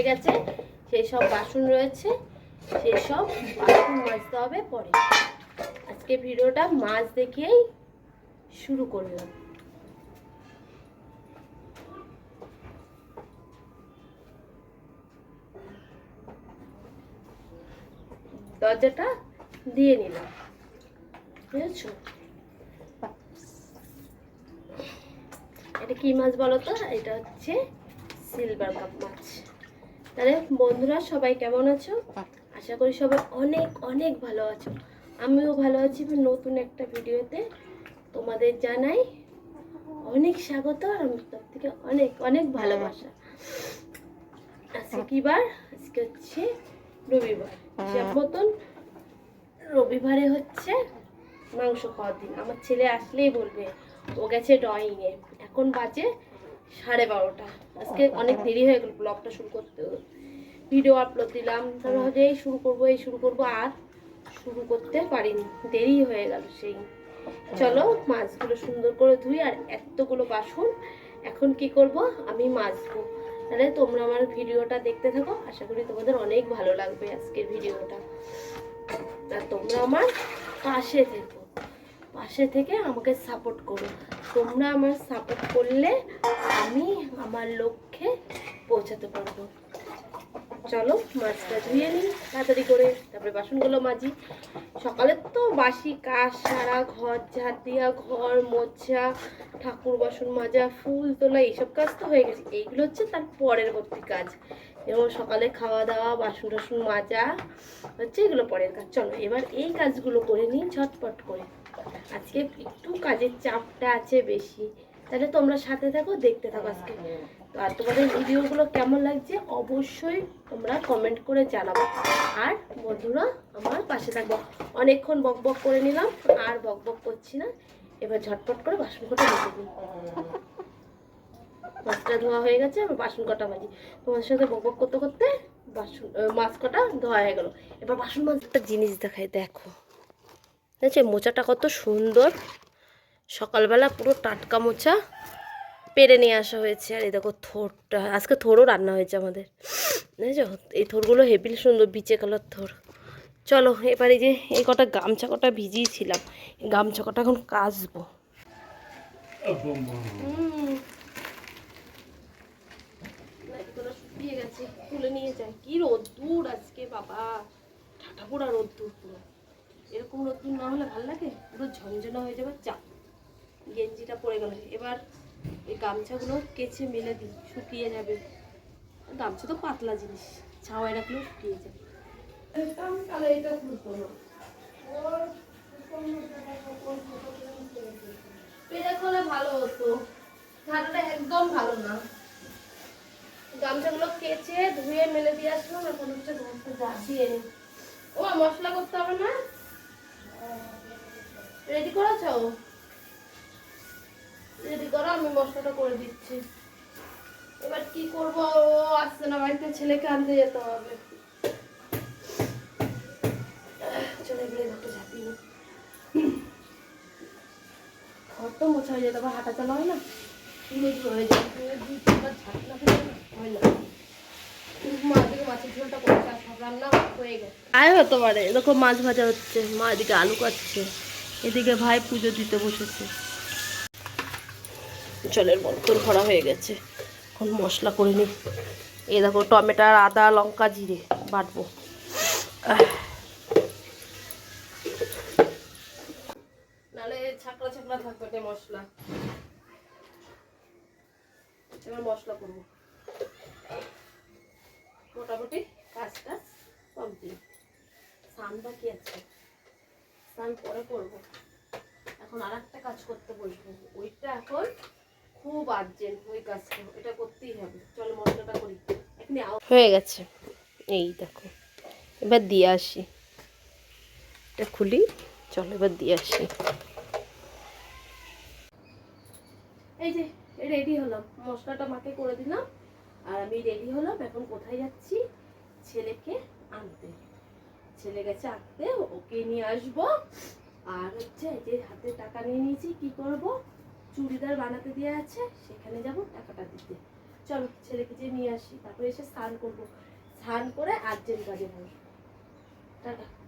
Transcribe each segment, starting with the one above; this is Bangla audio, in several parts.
হয়ে গেছে। সেই সব বাসন রয়েছে সেই সব বাসন মাজতে হবে পরে। আজকে ভিডিওটা মাছ দেখেই শুরু করলাম। দরজাটা দিয়ে নিলাম। বুঝেছ? এটা কি মাছ বলো তো? এটা হচ্ছে সিলভার কাপ মাছ। তাহলে বন্ধুরা সবাই কেমন আছো? আশা করি সবাই অনেক অনেক ভালো আছো। আমিও ভালো আছি নতুন একটা ভিডিওতে। তোমাদের জানাই অনেক স্বাগত আর আমার তরফ থেকে অনেক অনেক ভালোবাসা। আজকে কি বার আজকে হচ্ছে রবিবার। সব মতন রবিবারে হচ্ছে মাংস খাওয়ার দিন। আমার ছেলে আসলেই বলবে ও গেছে ড্রয়িংয়ে এখন বাজে সাড়ে বারোটা। আজকে অনেক দেরি হয়ে গেল ব্লগটা শুরু করতে। ভিডিও আপলোড দিলাম। তারপর ভাবছি এই শুরু করব এই শুরু করব আর শুরু করতে পারিনি। দেরি হয়ে গেল সেই। চলো মাছগুলো সুন্দর করে ধুই আর এতগুলো বাসন। এখন কি করব? আমি মাজবো। তাহলে তোমরা আমার ভিডিওটা দেখতে থাকো। আশা করি তোমাদের অনেক ভালো লাগবে আজকের ভিডিওটা। আর তোমরা আমার পাশে থেকো। পাশে থেকে আমাকে সাপোর্ট করো। তোমরা আমার সাপোর্ট করলে আমি আমার লক্ষ্যে পৌঁছাতে পারব। চলো, মাছটা ধুয়ে নিই, তাড়াতাড়ি করে। তারপরে বাসনগুলো মাজি। সকালে তো বাসি কাজ সারা, ঘর ঝাড় দিয়া, ঘর মোছা, ঠাকুর বাসন মাজা, ফুল তোলা, এইসব কাজ তো হয়ে গেছে। এইগুলো হচ্ছে তার পরের বর্তী কাজ। যেমন সকালে খাওয়া দাওয়া, বাসন টাসন মাজা, হচ্ছে এগুলো পরের কাজ। চলো, এবার এই কাজগুলো করে নিই, ঝটপট করে। আজকে একটু কাজের চাপটা আছে বেশি। তাহলে তোমরা সাথে থাকো, দেখতে থাকো আজকে। তো আর তোমাদের ভিডিওগুলো কেমন লাগছে অবশ্যই তোমরা কমেন্ট করে জানাব। আর বন্ধুরা, আমার পাশে থাকব। অনেকক্ষণ বক বক করে নিলাম, আর বক বক করছি না। এবার ঝটপট করে বাসন কটা মেজে দিই। মাছটা ধোয়া হয়ে গেছে, আমি বাসন কটা মাজি। তোমার সাথে বক বক করতে করতে বাসন মাছ কটা ধোয়া হয়ে গেল। এবার বাসন মাছ একটা জিনিস দেখাই, দেখো। দেখছে মোচাটা কত সুন্দর? সকালবেলা পুরো টাটকা মোচা পেরে নিয়ে আসা হয়েছে। আর এই দেখো থোরটা, আজকে থোরও রান্না হয়েছে আমাদের। বুঝেছ এই থোরগুলো হেবিল সুন্দর বিচে কালার থোর। চলো, এবার যে এই কটা গামছা কটা ভিজিয়েছিলাম গামছা কটা এখন কাচবো। শুকিয়ে গেছে, তুলে নিয়ে যাই। কি রোদ্দুর আজকে, বাবা। ঠাটা পোড়া রোদ্দুর পুরো। এরকম রোদ্দুর না হলে ভালো লাগে? পুরো ঝঞ্ঝনা হয়ে যাবে চা গেঞ্জিটা পরে গেল। এবার এই গামছাগুলো কেচে মেলে দিই, শুকিয়ে যাবে। গামছা তো পাতলা জিনিস, ছাওয়ায় রাখলেও শুকিয়ে যাবে ভালো হতো। একদম ভালো না। গামছাগুলো কেচে ধুয়ে মেলে দিয়ে হচ্ছে ও মশলা করতে হবে না। রেডি করেছ? রেডি করো, আমি মশলাটা করে দিচ্ছি। এবার কি করব? ও আসছে না বাড়িতে, ছেলেকে আনতে যেতে হবে। চলে ঘর তো মোছা হয়ে যেতে হাঁটা চালা হয় না। হয়ে না মাছের ঝোলটা রান্না হয়ে গেছে। আয় হতে পারে এরকম মাছ ভাজা হচ্ছে মা এদিকে আলু কাটছে এদিকে ভাই পুজো দিতে বসেছে। জলের বরতন ভরা হয়ে গেছে এখন মশলা করে নিই। এই দেখো টমেটার আদা লঙ্কা জিরে বাটবো। নাহলে ছাকড়া ছাকড়া থাকবে মশলা। এবার মশলা করব। মোটামুটি কাজ টাজ কমপ্লিট স্নান বাকি আছে। স্নান পরে করব। এখন আর একটা কাজ করতে বসবো। ওইটা এখন খুব আর্জেন্ট ওই কাজটা। এটা করতেই হবে। চলো মশলাটা করি। এখনই হয়ে গেছে। এই দেখো এবার দিয়ে আসি। এটা খুলি। চলো এবার দিয়ে আসি। এই যে রেডি হলাম। মশলাটা মাকে করে দিলাম। আর আমি রেডি হলাম। এখন কোথায় যাচ্ছি? ছেলেকে আনতে। ছেলে গেছে আনতে ওকে নিয়ে আসব। আর হচ্ছে যে হাতে টাকা নিয়ে নিয়েছি, কি করব? চুড়িদার বানাতে দেওয়া আছে, সেখানে যাব টাকাটা দিতে। চলো ছেলেকে যে নিয়ে আসি, তারপরে এসে স্নান করব। স্নান করে আর্জেন্ট কাজে বসবো। টাটা।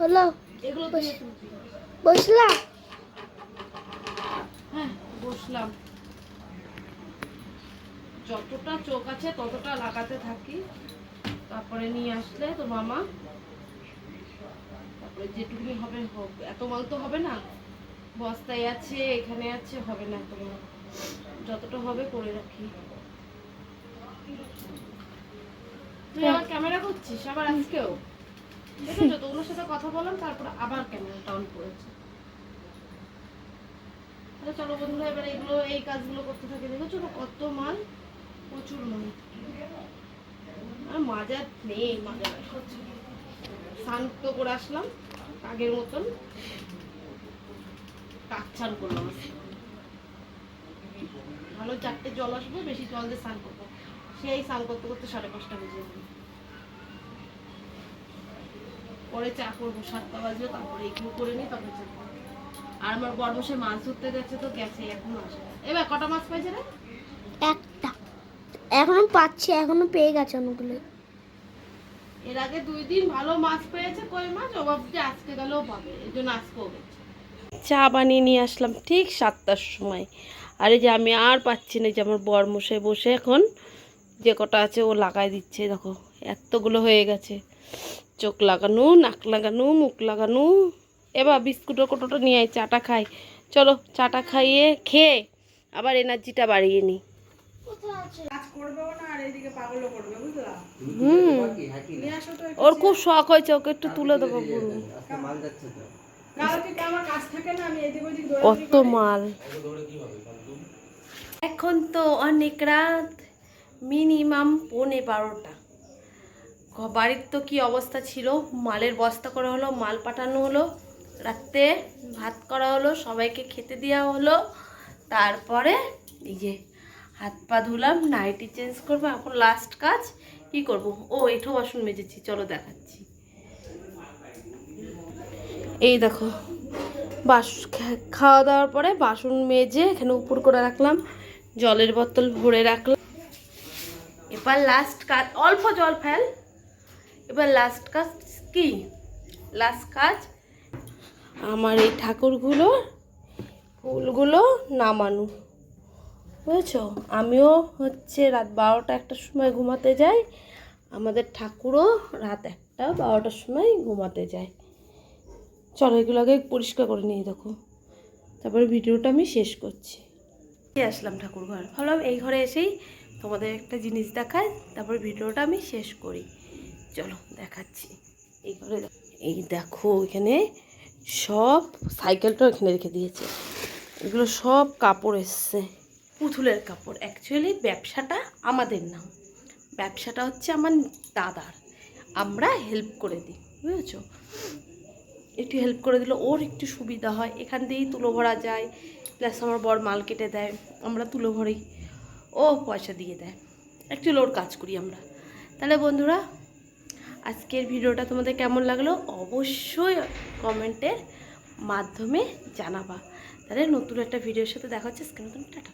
হলো। এগুলো দিয়ে তুলবি বসলা? হ্যাঁ বসলাম। যতটা চোখ আছে ততটা লাগাতে থাকি। তারপরে নিয়ে আসলে তো মামা। তারপরে যেটুকুনি হবে হোক। এত মাল তো হবে না। বস্তায় আছে এখানে আছে হবে না এত মাল। যতটা হবে করে রাখি। তুই আবার ক্যামেরা করছিস? আবার আজকেও? ওনার সাথে কথা বললাম, তারপর আবার বন্ধুরা, এবার এই কাজগুলো করতে থাকি। স্নান তো করে আসলাম, আগের মতন। কাক স্নান করলাম। ভালো চারটে জল আসবে, বেশি জল দিয়ে স্নান করব। সেই স্নান করতে করতে সাড়ে পাঁচটা বেজে যাবে পরে চা করব সাতটা বাজবে তারপরে এগুলো করে নিই তারপরে চা আর আমার বর বসে মাছ ধরতে গেছে তো গেছে এখনও আসে এবার কটা মাছ পাইছে রে? একটা। এখনও পাচ্ছি এখনও পেয়ে গেছে অনেকগুলো। এর আগে দুই দিন ভালো মাছ পেয়েছে কই মাছ ও ভাবছে আজকে গেলেও পাবে এই জন্য আজকেও গেছে। চা বানিয়ে নিয়ে আসলাম ঠিক সাতটার সময়। আর এই যে আমি আর পাচ্ছি না যে আমার বর মশাই বসে এখন যে কটা আছে ও লাগাই দিচ্ছে দেখো এতগুলো হয়ে গেছে। চোখ লাগানো নাক লাগানো মুখ লাগানো। এবার বিস্কুটের কোটোটা নিয়ে আয় চাটা খাই। চলো চাটা খাইয়ে খেয়ে আবার এনার্জিটা বাড়িয়ে নিই ওর খুব শখ হয়েছে ওকে একটু তুলে দেবো পুরো। কত মাল। এখন তো অনেক রাত মিনিমাম পৌনে বারোটা। বাড়ির তো কি অবস্থা ছিল? মালের বস্তা করা হলো, মাল পাঠানো হলো, রাত্রে ভাত করা হলো, সবাইকে খেতে দেওয়া হলো। তারপরে এই যে হাত পা ধুলাম, নাইটি চেঞ্জ করব, এখন লাস্ট কাজ, কি করব? ও, এঠো বাসন মেজেছি, চলো দেখাচ্ছি। এই দেখো, বাস খাওয়া দাওয়ার পরে বাসন মেজে এখানে উপর করে রাখলাম, জলের বোতল ভরে রাখলাম। এবার লাস্ট কাজ, অল্প জল ফেল। এবার লাস্ট কাজ কি? লাস্ট কাজ? আমার এই ঠাকুরগুলো, ফুলগুলো নামানো। বুঝেছ? আমিও হচ্ছে রাত বারোটা একটার সময় ঘুমাতে যাই। আমাদের ঠাকুরও রাত একটা বারোটার সময় ঘুমাতে যায়। চলো এগুলো আগে পরিষ্কার করে নিয়ে দেখো। তারপরে ভিডিওটা আমি শেষ করছি। আসলাম ঠাকুর ঘর। ভাবলাম এই ঘরে এসেই তোমাদের একটা জিনিস দেখায় তারপরে ভিডিওটা আমি শেষ করি। চলো দেখাচ্ছি। এই এই দেখো, এখানে সব সাইকেলটা এখানে রেখে দিয়েছে। এগুলো সব কাপড় এসছে। পুতুলের কাপড়। অ্যাকচুয়ালি ব্যবসাটা আমাদের না। ব্যবসাটা হচ্ছে আমার দাদার। আমরা হেল্প করে দিই, বুঝেছ? একটু হেল্প করে দিলে ওর একটু সুবিধা হয়। এখান দিয়েই তুলো ভরা যায়। প্লাস আমার বর মাল কেটে দেয়। আমরা তুলো ভরি। ও পয়সা দিয়ে দেয়। অ্যাকচুয়ালি ওর কাজ করি আমরা। তাহলে বন্ধুরা আজকের ভিডিওটা তোমাদের কেমন লাগল অবশ্যই কমেন্টের মাধ্যমে জানাবা। তাহলে নতুন একটা ভিডিওর সাথে দেখা হচ্ছে। Screen tata.